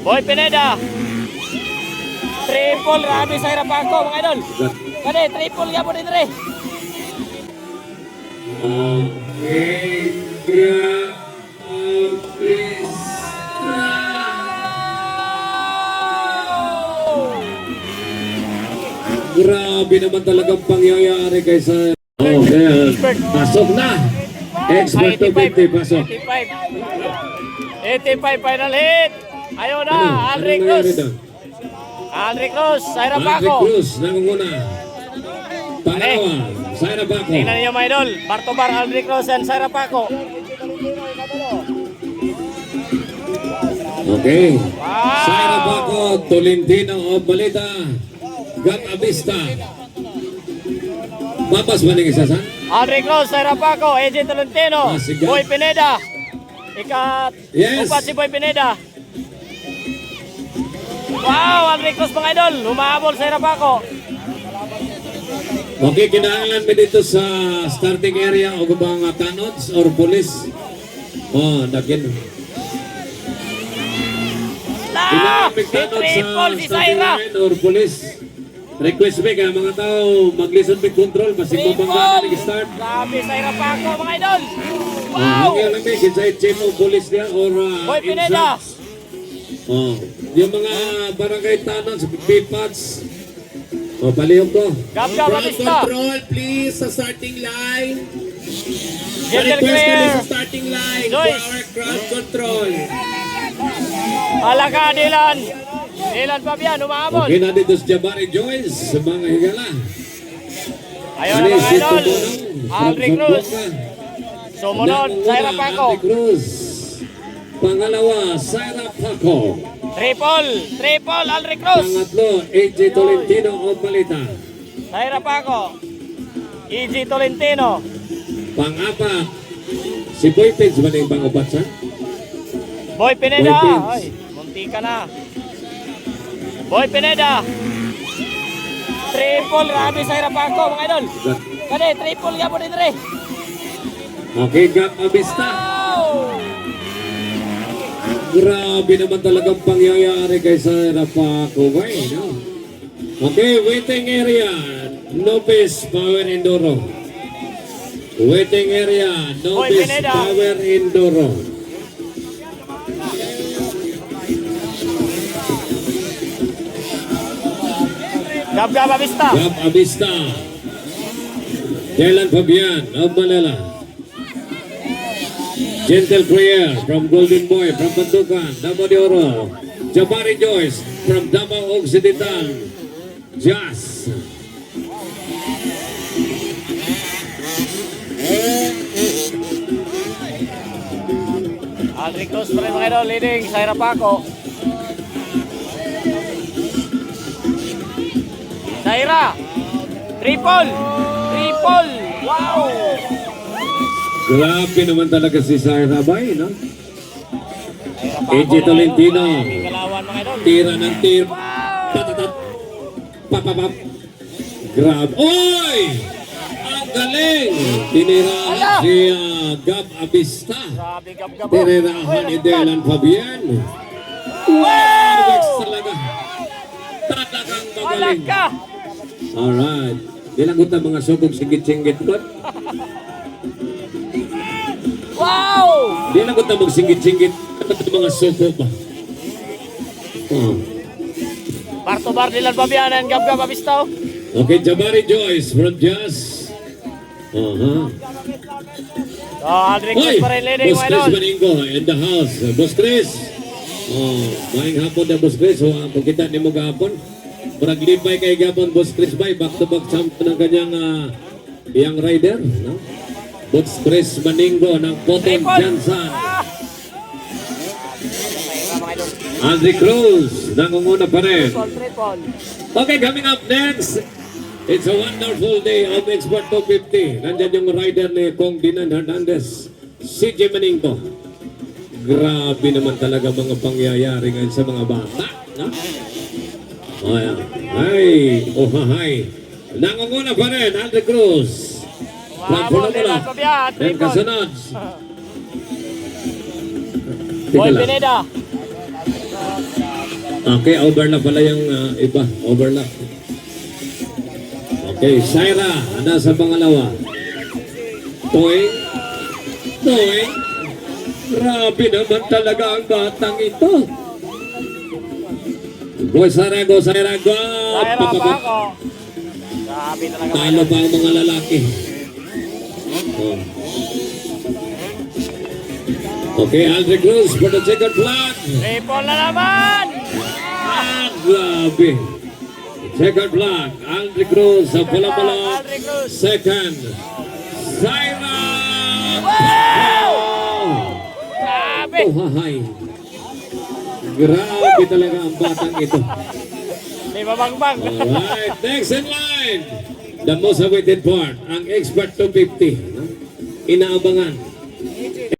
Boy Pineda. Triple Rabi sa Irapaco, mga idol. Kani, triple ya po din. Okay, please. Grabe naman talagang pangyayari sa... Oh, yeah. Pasok na. Expert to 50, pasok. 85. 85 final hit. Ayun na, Ano? Cruz. Alric Cruz, sa Patrick Irapaco. Cruz, nangunguna. Pangalawa, Saira Baco. Tingnan niyo mga idol, Barto Bar, Alric Cruz, and Sarah Paco. Okay. Wow! Saira Baco, Tolentino of Balita. Gat Avista. Mapas ba ng isa sa? Alric Cruz, Sarah Paco, AJ Tolentino, Ah. Boy Pineda. Ikat, Yes. upat si Boy Pineda. Wow, Alric Cruz mga idol, humahabol sa Irapaco. Okay, kinahanglan mo dito sa starting area o bang tanods or police? Oh, mo tanod sa triple si line or police. Request me kaya mga tao mag-listen with control kasi kung bang Triple! nag-start. Grabe sa Irapaco mga idol. Oh, Wow! hanggang lang may kinsay chief of police niya or uh, Boy Pineda. Oh, yung mga barangay tanods, pipots. Oh, palihog ko. Gab Crowd Abista. control please sa starting line. Gentle Request kami clear. sa starting line. Joyce. Power crowd control. Alaga, Dylan. Dylan Fabian, humahabol. Okay na dito si Jabari Joyce sa mga higala. Ayun na mga idol. Alric Cruz. Sumunod sa Irapaco. Aldi Cruz. Pangalawa, Sarah Paco. Triple. Triple, Alric Cruz. Pangatlo, AJ Tolentino o Balita. Sa Irapaco. EG Tolentino. Pangapat, si Boy Page ba na yung pangupat sa? Boy Pineda. Boy Pins. Ay, munti ka na. Boy Pineda. Triple Rabi sa Irapaco, mga idol. Kani, triple ya po din rin. Okay, Gap Abista. Grabe naman talagang pangyayari kay Sarah Paco. Bay, no? Okay, waiting area. Nobis Power Enduro. Waiting area. Nobis Pineda. Power Enduro. Gab Gab Abista. Gap Abista. Dylan Fabian of Manila. Gentle Prayer from Golden Boy from Bandukan, Davao de Oro. Jabari Joyce from Davao Occidental. Jazz. Cruz pa rin mga leading sa Irapaco. Saira. Triple. Triple. Wow! Grabe naman talaga si Sarah Bay, no? AJ Tolentino. Tira ng tir. Patatat. Papapap. Grab. Oy! Ang galing! Tinirahan si ah, Gab Abista. Grabe. Tinirahan ni Dylan Fabian. Wow! talaga. Talagang magaling. Alright. Dilagot ang mga subog singgit-singgit ko. Wow! Dilagot ang magsinggit-singgit ang mga subog. Oh. Barto Bar Dylan Fabian and Gab Gab Abista. Okay, Jabari Joyce from Jazz. Uh-huh. So, Alric Cruz pa rin leading Boss Chris. Maningo in the house. Boss Chris. Oh, maing hapon na Boss Chris. Oh, kita ni mo gahapon. Murag libay kay gapon Boss Chris bay. Back to back champion ng kanyang ah, young rider. No? Boss Chris Maningo ng mga idol. Andy Cruz. Nangunguna pa rin. Okay, coming up next. It's a wonderful day of Expert 250. Nandyan yung rider ni Kong Dinan Hernandez, CJ Maningo. Grabe naman talaga mga pangyayari ngayon sa mga bata. No? Oh, yeah. Ay, oh, hi. Nangunguna pa rin, Andy Cruz. Dylan Fabian. Then Triple. kasunod. Boy Teka lang. Pineda. Okay, overlap pala yung ah, iba. Overlap. Okay, Shaira, nasa pangalawa. Toy. Toy. Grabe naman talaga ang batang ito. Boy Sarago, Sarago. Mayroon pa ako. Grabe talaga. Talo pa ang mga lalaki. Oh. Okay, Andre Cruz for the second flag. Triple na naman. Ah, grabe. Second flag, Andre Cruz sa Cruz. Second, Zaira. Wow! Oh, Grabe. hahay. Grabe talaga ang batang ito. May babangbang. Alright, next in line. The most awaited part, ang Expert 250. no? Inaabangan.